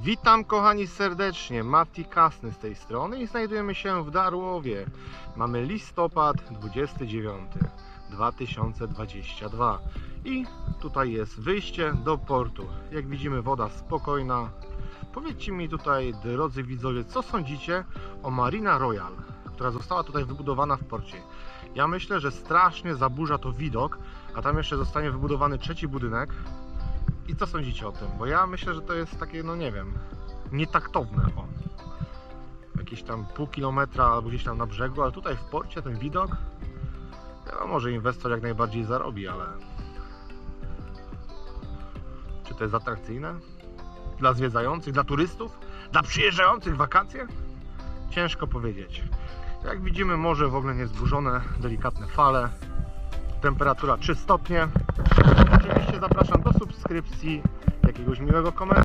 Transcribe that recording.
Witam kochani serdecznie, Mati Kasny z tej strony i znajdujemy się w Darłowie. Mamy listopad 29 2022 i tutaj jest wyjście do portu. Jak widzimy woda spokojna. Powiedzcie mi tutaj drodzy widzowie, co sądzicie o Marina Royal, która została tutaj wybudowana w porcie. Ja myślę, że strasznie zaburza to widok, a tam jeszcze zostanie wybudowany trzeci budynek. I co sądzicie o tym? Bo ja myślę, że to jest takie, no nie wiem, nietaktowne. O. Jakieś tam pół kilometra albo gdzieś tam na brzegu, ale tutaj w porcie ten widok. Wiadomo, że inwestor jak najbardziej zarobi, ale. Czy to jest atrakcyjne? Dla zwiedzających, dla turystów? Dla przyjeżdżających wakacje? Ciężko powiedzieć. Jak widzimy, morze w ogóle niezburzone, delikatne fale. Temperatura 3 stopnie. Oczywiście zapraszam do subskrypcji, jakiegoś miłego komentarza.